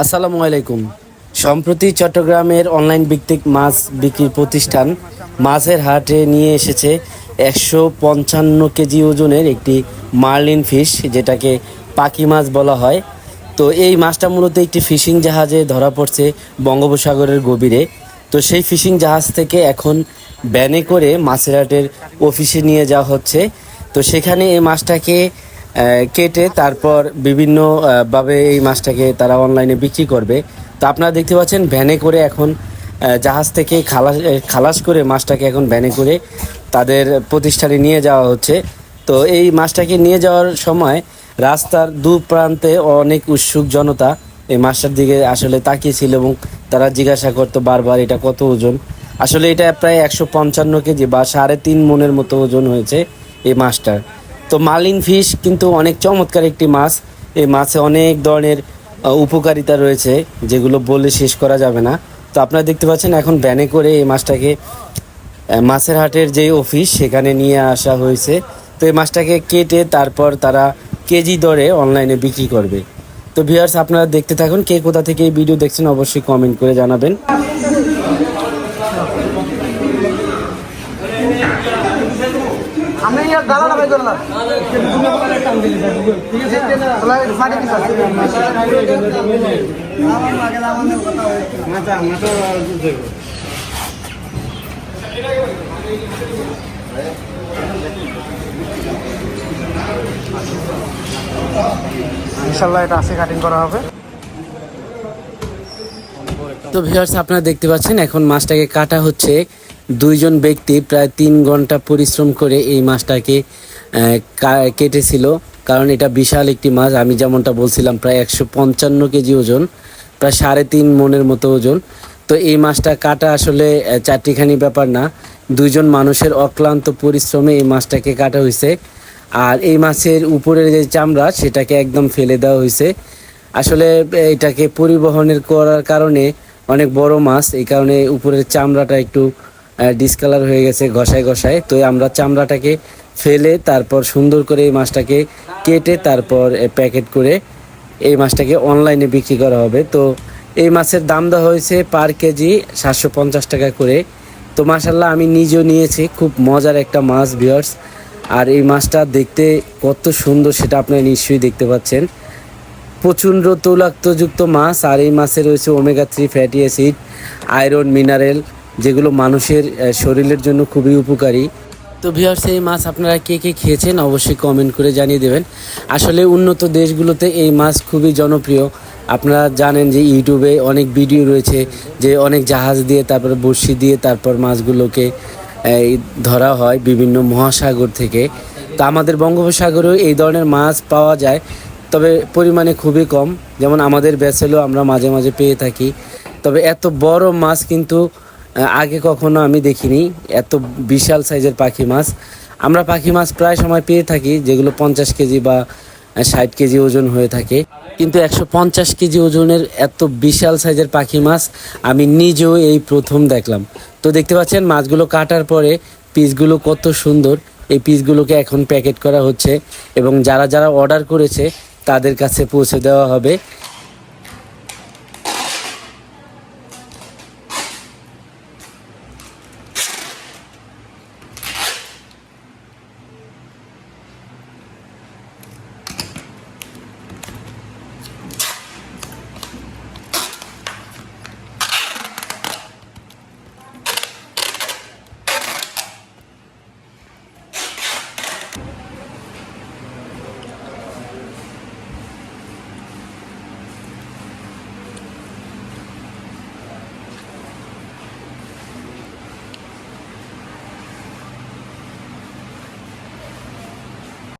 আসসালামু আলাইকুম। সম্প্রতি চট্টগ্রামের অনলাইন ভিত্তিক মাছ বিক্রির প্রতিষ্ঠান মাছের হাটে নিয়ে এসেছে একশো পঞ্চান্ন কেজি ওজনের একটি মার্লিন ফিশ যেটাকে পাখি মাছ বলা হয়। তো এই মাছটা মূলত একটি ফিশিং জাহাজে ধরা পড়ছে বঙ্গোপসাগরের গভীরে। তো সেই ফিশিং জাহাজ থেকে এখন ব্যানে করে মাছের হাটের অফিসে নিয়ে যাওয়া হচ্ছে। তো সেখানে এই মাছটাকে কেটে তারপর বিভিন্ন আহ, ভাবে এই মাছটাকে তারা অনলাইনে বিক্রি করবে। তো আপনারা দেখতে পাচ্ছেন ভ্যানে করে এখন জাহাজ থেকে খালাস খালাস করে মাছটাকে এখন ভ্যানে করে তাদের প্রতিষ্ঠানে নিয়ে যাওয়া হচ্ছে। তো এই মাছটাকে নিয়ে যাওয়ার সময় রাস্তার দু প্রান্তে অনেক উৎসুক জনতা এই মাছটার দিকে আসলে তাকিয়েছিল এবং তারা জিজ্ঞাসা করতো, বারবার এটা কত ওজন? আসলে এটা প্রায় একশো পঞ্চান্ন কেজি বা সাড়ে তিন মনের মতো ওজন হয়েছে এই মাছটার। তো মালিন ফিশ কিন্তু অনেক চমৎকার একটি মাছ। এই মাছে অনেক ধরনের উপকারিতা রয়েছে, যেগুলো বলে শেষ করা যাবে না। তো আপনারা দেখতে পাচ্ছেন এখন ব্যানে করে এই মাছটাকে মাছের হাটের যে অফিস সেখানে নিয়ে আসা হয়েছে। তো এই মাছটাকে কেটে তারপর তারা কেজি দরে অনলাইনে বিক্রি করবে। তো ভিউয়ার্স আপনারা দেখতে থাকুন কে কোথা থেকে এই ভিডিও দেখছেন অবশ্যই কমেন্ট করে জানাবেন। আমি ভাই করলাম। পিস আছে তো ভিউয়ার্স আপনারা দেখতে পাচ্ছেন, এখন মাছটাকে কাটা হচ্ছে। দুইজন ব্যক্তি প্রায় তিন ঘণ্টা পরিশ্রম করে এই মাছটাকে কেটেছিল। কারণ এটা বিশাল একটি মাছ, আমি যেমনটা বলছিলাম, প্রায় একশো পঞ্চান্ন কেজি ওজন, প্রায় সাড়ে তিন মনের মতো ওজন। তো এই মাছটা কাটা আসলে চারটিখানি ব্যাপার না। দুইজন মানুষের অক্লান্ত পরিশ্রমে এই মাছটাকে কাটা হয়েছে আর এই মাছের উপরের যে চামড়া, সেটাকে একদম ফেলে দেওয়া হয়েছে আসলে এটাকে পরিবহনের করার কারণে অনেক বড় মাছ, এই কারণে উপরের চামড়াটা একটু ডিসকালার হয়ে গেছে ঘষায় ঘষায়। তো আমরা চামড়াটাকে ফেলে তারপর সুন্দর করে এই মাছটাকে কেটে তারপর প্যাকেট করে এই মাছটাকে অনলাইনে বিক্রি করা হবে। তো এই মাছের দাম দেওয়া হয়েছে পার কেজি সাতশো পঞ্চাশ টাকা করে। তো মাসাল্লাহ আমি নিজেও নিয়েছি, খুব মজার একটা মাছ ভিওর্স আর এই মাছটা দেখতে কত সুন্দর সেটা আপনারা নিশ্চয়ই দেখতে পাচ্ছেন। প্রচণ্ড তৈলাক্তযুক্ত মাছ, আর এই মাছে রয়েছে omega three fatty acid iron mineral যেগুলো মানুষের শরীরের জন্য খুবই উপকারী। তো ভিউয়ার্স এই মাছ আপনারা কে কে খেয়েছেন অবশ্যই কমেন্ট করে জানিয়ে দেবেন। আসলে উন্নত দেশগুলোতে এই মাছ খুবই জনপ্রিয়। আপনারা জানেন যে ইউটিউবে অনেক ভিডিও রয়েছে যে অনেক জাহাজ দিয়ে, তারপর বড়শি দিয়ে, তারপর মাছগুলোকে ধরা হয় বিভিন্ন মহাসাগর থেকে। তো আমাদের বঙ্গোপসাগরেও এই ধরনের মাছ পাওয়া যায়, তবে পরিমাণে খুবই কম। যেমন আমাদের ব্যাসেলও আমরা মাঝে মাঝে পেয়ে থাকি। তবে এত বড় মাছ কিন্তু আগে কখনো আমি দেখিনি। এত বিশাল সাইজের পাখি মাছ। আমরা পাখি মাছ প্রায় সময় পেয়ে থাকি, যেগুলো পঞ্চাশ কেজি বা ষাট কেজি ওজন হয়ে থাকে। কিন্তু একশো পঞ্চাশ কেজি ওজনের এত বিশাল সাইজের পাখি মাছ আমি নিজেও এই প্রথম দেখলাম। তো দেখতে পাচ্ছেন, মাছগুলো কাটার পরে পিসগুলো কত সুন্দর। এই পিসগুলোকে এখন প্যাকেট করা হচ্ছে এবং যারা যারা অর্ডার করেছে তাদের কাছে পৌঁছে দেওয়া হবে।